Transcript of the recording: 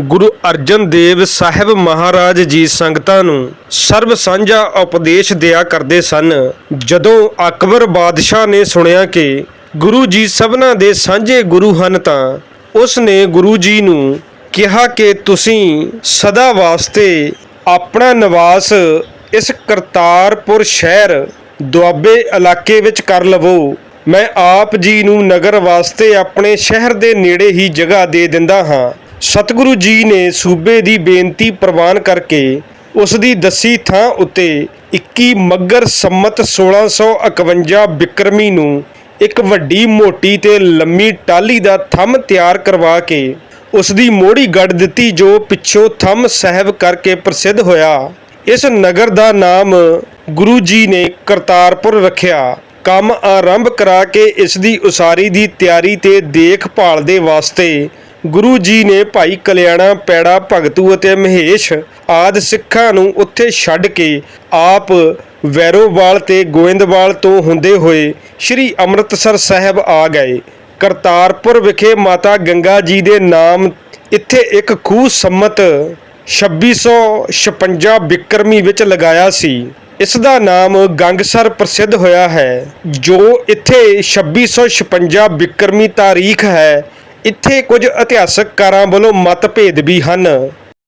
ਗੁਰੂ ਅਰਜਨ ਦੇਵ ਸਾਹਿਬ ਮਹਾਰਾਜ ਜੀ ਸੰਗਤਾਂ ਨੂੰ ਸਰਬ ਸਾਂਝਾ ਉਪਦੇਸ਼ ਦਿਆ ਕਰਦੇ ਸਨ। ਜਦੋਂ ਅਕਬਰ ਬਾਦਸ਼ਾਹ ਨੇ ਸੁਣਿਆ ਕਿ ਗੁਰੂ ਜੀ ਸਭਨਾ ਦੇ ਸਾਂਝੇ ਗੁਰੂ ਹਨ ਤਾਂ ਉਸ ਨੇ ਗੁਰੂ ਜੀ ਨੂੰ ਕਿਹਾ ਕਿ ਤੁਸੀਂ ਸਦਾ ਵਾਸਤੇ ਆਪਣਾ ਨਿਵਾਸ ਇਸ ਕਰਤਾਰਪੁਰ ਸ਼ਹਿਰ ਦੁਆਬੇ ਇਲਾਕੇ ਵਿੱਚ ਕਰ ਲਵੋ। ਮੈਂ ਆਪ ਜੀ ਨੂੰ ਨਗਰ ਵਾਸਤੇ ਆਪਣੇ ਸ਼ਹਿਰ ਦੇ ਨੇੜੇ ਹੀ ਜਗ੍ਹਾ ਦੇ ਦਿੰਦਾ ਹਾਂ। ਸਤਿਗੁਰੂ ਜੀ ਨੇ ਸੂਬੇ ਦੀ ਬੇਨਤੀ ਪ੍ਰਵਾਨ ਕਰਕੇ ਉਸ ਦੀ ਦੱਸੀ ਥਾਂ ਉੱਤੇ 21 ਮੱਗਰ ਸੰਮਤ 1651 ਬਿਕਰਮੀ ਨੂੰ ਇੱਕ ਵੱਡੀ ਮੋਟੀ ਤੇ ਲੰਮੀ ਟਾਲੀ ਦਾ ਥੰਮ ਤਿਆਰ ਕਰਵਾ ਕੇ ਉਸ ਦੀ ਮੋੜੀ ਗੱਡ ਦਿੱਤੀ ਜੋ ਪਿੱਛੋਂ ਥੰਮ ਸਾਹਿਬ ਕਰਕੇ ਪ੍ਰਸਿੱਧ ਹੋਇਆ। ਇਸ ਨਗਰ ਦਾ ਨਾਮ ਗੁਰੂ ਜੀ ਨੇ ਕਰਤਾਰਪੁਰ ਰੱਖਿਆ। ਕੰਮ ਆਰੰਭ ਕਰਾ ਕੇ ਇਸ ਦੀ ਉਸਾਰੀ ਦੀ ਤਿਆਰੀ ਤੇ ਦੇਖਭਾਲ ਦੇ ਵਾਸਤੇ ਗੁਰੂ ਜੀ ਨੇ ਭਾਈ ਕਲਿਆਣਾ, ਪੈੜਾ, ਭਗਤੂ ਅਤੇ ਮਹੇਸ਼ ਆਦ ਸਿੱਖਾਂ ਨੂੰ ਉੱਥੇ ਛੱਡ ਕੇ ਆਪ ਵੈਰੋਵਾਲ ਤੇ ਗੋਇੰਦਵਾਲ ਤੋਂ ਹੁੰਦੇ ਹੋਏ ਸ੍ਰੀ ਅੰਮ੍ਰਿਤਸਰ ਸਾਹਿਬ ਆ ਗਏ। ਕਰਤਾਰਪੁਰ ਵਿਖੇ ਮਾਤਾ ਗੰਗਾ ਜੀ ਦੇ ਨਾਮ ਇੱਥੇ ਇੱਕ ਖੂਹ ਸੰਮਤ 2656 ਬਿਕਰਮੀ ਵਿੱਚ ਲਗਾਇਆ ਸੀ। ਇਸ ਦਾ ਨਾਮ ਗੰਗਸਰ ਪ੍ਰਸਿੱਧ ਹੋਇਆ ਹੈ, ਜੋ ਇੱਥੇ 2656 ਬਿਕਰਮੀ ਤਾਰੀਖ ਹੈ ਇੱਥੇ ਕੁਝ ਇਤਿਹਾਸਕਕਾਰਾਂ ਵੱਲੋਂ ਮਤਭੇਦ ਵੀ ਹਨ।